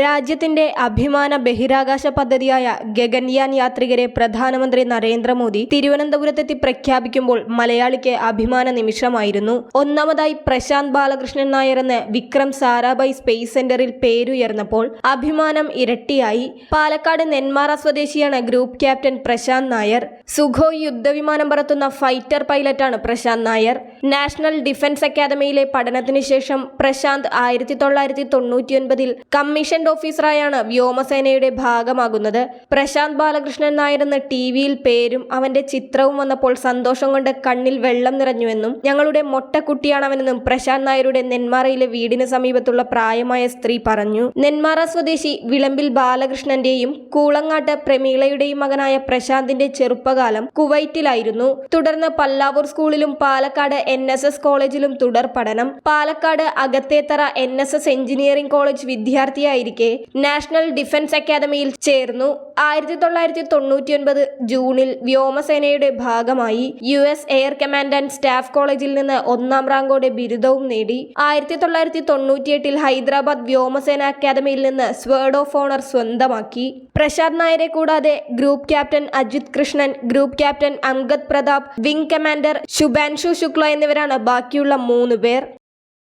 രാജ്യത്തിന്റെ അഭിമാന ബഹിരാകാശ പദ്ധതിയായ ഗഗൻയാൻ യാത്രികരെ പ്രധാനമന്ത്രി നരേന്ദ്രമോദി തിരുവനന്തപുരത്തെത്തി പ്രഖ്യാപിക്കുമ്പോൾ മലയാളിക്ക് അഭിമാന നിമിഷമായിരുന്നു. ഒന്നാമതായി പ്രശാന്ത് ബാലകൃഷ്ണൻ നായർ എന്ന് വിക്രം സാരാഭായ് സ്പേസ് സെന്ററിൽ പേരുയർന്നപ്പോൾ അഭിമാനം ഇരട്ടിയായി. പാലക്കാട് നെന്മാറ സ്വദേശിയാണ് group captain Prashant Nair. Sukhoi യുദ്ധവിമാനം പറത്തുന്ന ഫൈറ്റർ പൈലറ്റാണ് പ്രശാന്ത് നായർ. നാഷണൽ ഡിഫൻസ് അക്കാദമിയിലെ പഠനത്തിന് ശേഷം പ്രശാന്ത് ആയിരത്തി തൊള്ളായിരത്തി തൊണ്ണൂറ്റിയൊൻപതിൽ കമ്മീഷൻഡ് ഓഫീസറായാണ് വ്യോമസേനയുടെ ഭാഗമാകുന്നത്. പ്രശാന്ത് ബാലകൃഷ്ണൻ നായരെന്ന ടിവിയിൽ പേരും അവന്റെ ചിത്രവും വന്നപ്പോൾ സന്തോഷം കൊണ്ട് കണ്ണിൽ വെള്ളം നിറഞ്ഞുവെന്നും ഞങ്ങളുടെ മൊട്ടക്കുട്ടിയാണവനെന്നും പ്രശാന്ത് നായരുടെ നെന്മാറയിലെ വീടിന് സമീപത്തുള്ള പ്രായമായ സ്ത്രീ പറഞ്ഞു. നെന്മാറ സ്വദേശി വിളമ്പിൽ ബാലകൃഷ്ണന്റെയും കൂളങ്ങാട്ട് പ്രമീളയുടെയും മകനായ പ്രശാന്തിന്റെ ചെറുപ്പകാലം കുവൈറ്റിലായിരുന്നു. തുടർന്ന് പല്ലാവൂർ സ്കൂളിലും പാലക്കാട് എൻ കോളേജിലും തുടർ പഠനം. Palakkad Akathethara N engineering college വിദ്യാർത്ഥിയായിരിക്കെ national defence അക്കാദമിയിൽ ചേർന്നു. ആയിരത്തി തൊള്ളായിരത്തി ജൂണിൽ വ്യോമസേനയുടെ ഭാഗമായി U S air command and staff കോളേജിൽ നിന്ന് ഒന്നാം റാങ്കോടെ ബിരുദവും നേടി. ആയിരത്തി തൊള്ളായിരത്തി തൊണ്ണൂറ്റിയെട്ടിൽ ഹൈദരാബാദ് വ്യോമസേന അക്കാദമിയിൽ നിന്ന് സ്വേർഡ് ഓഫ് ഓണർ സ്വന്തമാക്കി. പ്രശാന്ത് നായരെ കൂടാതെ group captain Ajit Krishnan group captain Angad Pratap wing commander Shubhanshu Shukla എന്നിവരാണ് ബാക്കിയുള്ള മൂന്ന് പേർ.